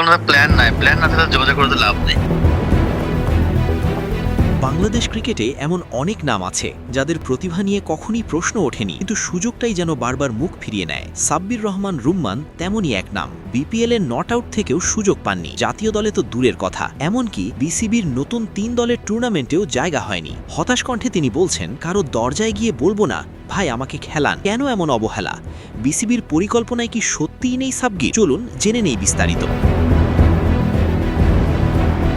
আমার প্ল্যান নাই। প্ল্যান না থাকলে যোগাযোগ করতে লাভ নেই। বাংলাদেশ ক্রিকেটে এমন অনেক নাম আছে যাদের প্রতিভা নিয়ে কখনই প্রশ্ন ওঠেনি, কিন্তু সুযোগটাই যেন বারবার মুখ ফিরিয়ে নেয়। সাব্বির রহমান রুম্মান তেমনই এক নাম। বিপিএল এর নট আউট থেকেও সুযোগ পাননি। জাতীয় দলে তো দূরের কথা। এমনকি বিসিবির নতুন তিন দলের টুর্নামেন্টেও জায়গা হয়নি। হতাশ কণ্ঠে তিনি বলছেন, কারও দরজায় গিয়ে বলব না। ভাই, আমাকে খেলান। কেন এমন অবহেলা? বিসিবির পরিকল্পনায় কি সত্যিই নেই সাব্গি চলুন জেনে নেই বিস্তারিত।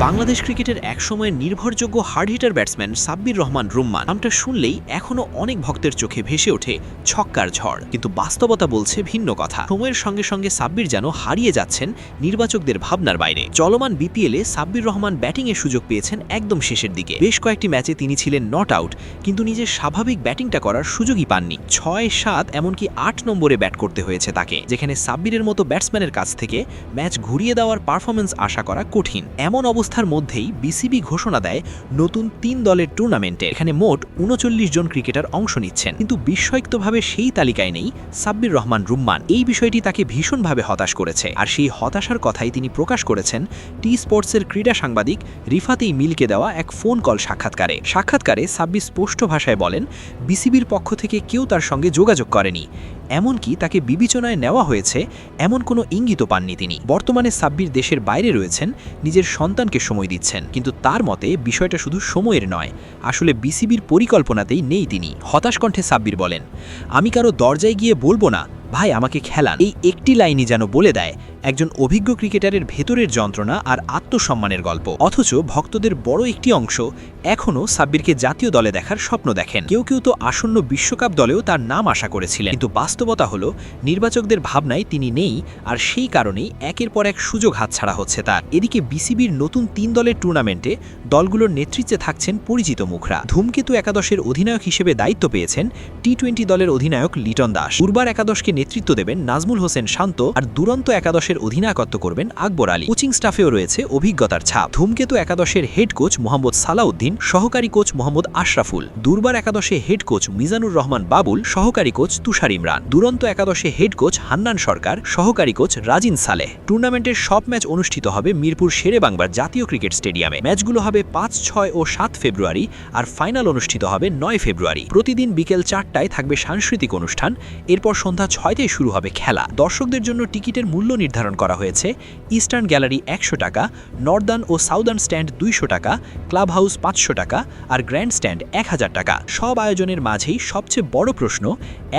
বাংলাদেশ ক্রিকেটের একসময়ের নির্ভরযোগ্য hard hitter batsman Sabbir Rahman Rumman নামটা শুনলেই এখনও অনেক ভক্তের চোখে ভেসে ওঠে ছক্কার ঝড়। কিন্তু বাস্তবতা বলছে ভিন্ন কথা। সময়ের সঙ্গে সঙ্গে সাব্বির যেন হারিয়ে যাচ্ছেন নির্বাচকদের ভাবনার বাইরে। চলমান বিপিএলে সাব্বির রহমান ব্যাটিংয়ের সুযোগ পেয়েছেন একদম শেষের দিকে। বেশ কয়েকটি ম্যাচে তিনি ছিলেন নট আউট, কিন্তু নিজের স্বাভাবিক ব্যাটিংটা করার সুযোগই পাননি। ছয় সাত এমনকি আট নম্বরে ব্যাট করতে হয়েছে তাকে, যেখানে সাব্বিরের মতো ব্যাটসম্যানের কাছ থেকে ম্যাচ ঘুরিয়ে দেওয়ার পারফরমেন্স আশা করা কঠিন। এমন অবস্থার মধ্যেই বিসিবি ঘোষণা দেয়, নতুন তিন দলের টুর্নামেন্টে এখানে মোট উনচল্লিশ জন ক্রিকেটার অংশ নিচ্ছেন। কিন্তু বিস্ময়িক্তভাবে সেই তালিকায় নেই সাব্বির রহমান রুম্মান। এই বিষয়টি তাকে ভীষণভাবে হতাশ করেছে। আর সেই হতাশার কথাই তিনি প্রকাশ করেছেন টি স্পোর্টসের ক্রীড়া সাংবাদিক রিফাতেই মিলকে দেওয়া এক ফোন কল সাক্ষাৎকারে। সাক্ষাৎকারে সাব্বির স্পষ্ট ভাষায় বলেন, বিসিবির পক্ষ থেকে কেউ তার সঙ্গে যোগাযোগ করেনি। এমনকি তাকে বিবেচনায় নেওয়া হয়েছে, এমন কোনো ইঙ্গিত পাননি তিনি। বর্তমানে সাব্বির দেশের বাইরে রয়েছেন, নিজের সন্তানকে সময় দিচ্ছেন। কিন্তু তার মতে, বিষয়টা শুধু সময়ের নয়, আসলে বিসিবির পরিকল্পনাতেই নেই তিনি। হতাশ কণ্ঠে সাব্বির বলেন, আমি কারও দরজায় গিয়ে বলব না ভাই আমাকে খেলান। এই একটি লাইনই যেন বলে দেয়, একজন অভিজ্ঞ ক্রিকেটারের ভেতরের যন্ত্রণা আর আত্মসম্মানের গল্প। অথচ ভক্তদের বড় একটি অংশ এখনও সাব্বিরকে জাতীয় দলে দেখার স্বপ্ন দেখেন। কেউ কেউ তো আসন্ন বিশ্বকাপ দলেও তার নাম আশা করেছিলেন। কিন্তু বাস্তবতা হলো, নির্বাচকদের ভাবনায় তিনি নেই আর সেই কারণেই একের পর এক সুযোগ হাতছাড়া হচ্ছে তার। এদিকে বিসিবির নতুন তিন দলের টুর্নামেন্টে দলগুলোর নেতৃত্বে থাকছেন পরিচিত মুখরা। ধূমকেতু একাদশের অধিনায়ক হিসেবে দায়িত্ব পেয়েছেন টি টোয়েন্টি দলের অধিনায়ক লিটন দাস। উর্বার একাদশকে নেতৃত্ব দেবেন নাজমুল হোসেন শান্ত আর দুরন্ত একাদশের অধিনায়কত্ব করবেন আকবর আলী। কোচিং স্টাফেও রয়েছে অভিজ্ঞতার ছাপ। ধূমকেতু একাদশের হেড কোচ মোহাম্মদ সালাউদ্দিন, সহকারী কোচ মোহাম্মদ আশরাফুল। দুর্বার একাদশে হেড কোচ মিজানুর রহমান বাবুল, সহকারী কোচ তুষার ইমরান। দুরন্ত একাদশে হেড কোচ হান্নান সরকার, সহকারী কোচ রাজিন সালেহ। টুর্নামেন্টের সব ম্যাচ অনুষ্ঠিত হবে মিরপুর শেরেবাংবার জাতীয় ক্রিকেট স্টেডিয়ামে। ম্যাচগুলো হবে পাঁচ, ছয় ও সাত ফেব্রুয়ারি আর ফাইনাল অনুষ্ঠিত হবে নয় ফেব্রুয়ারি। প্রতিদিন বিকেল চারটায় থাকবে সাংস্কৃতিক অনুষ্ঠান। এরপর সন্ধ্যা ছয়টায় শুরু হবে খেলা। দর্শকদের জন্য টিকিটের মূল্য নির্ধারণ করা হয়েছে। ইস্টার্ন গ্যালারি একশো টাকা, নর্দার্ন ও সাউদার্ন স্ট্যান্ড দুইশো টাকা ক্লাব হাউস পাঁচশো টাকা আর গ্র্যান্ড স্ট্যান্ড এক হাজার টাকা। সব আয়োজনের মাঝেই সবচেয়ে বড় প্রশ্ন,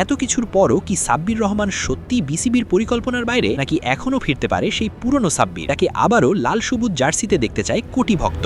এত কিছুর পরও কি সাব্বির রহমান সত্যি বিসিবির পরিকল্পনার বাইরে, নাকি এখনও ফিরতে পারে সেই পুরনো সাব্বির? তাকে আবারও লাল সবুজ জার্সিতে দেখতে চায় কোটি ভক্ত।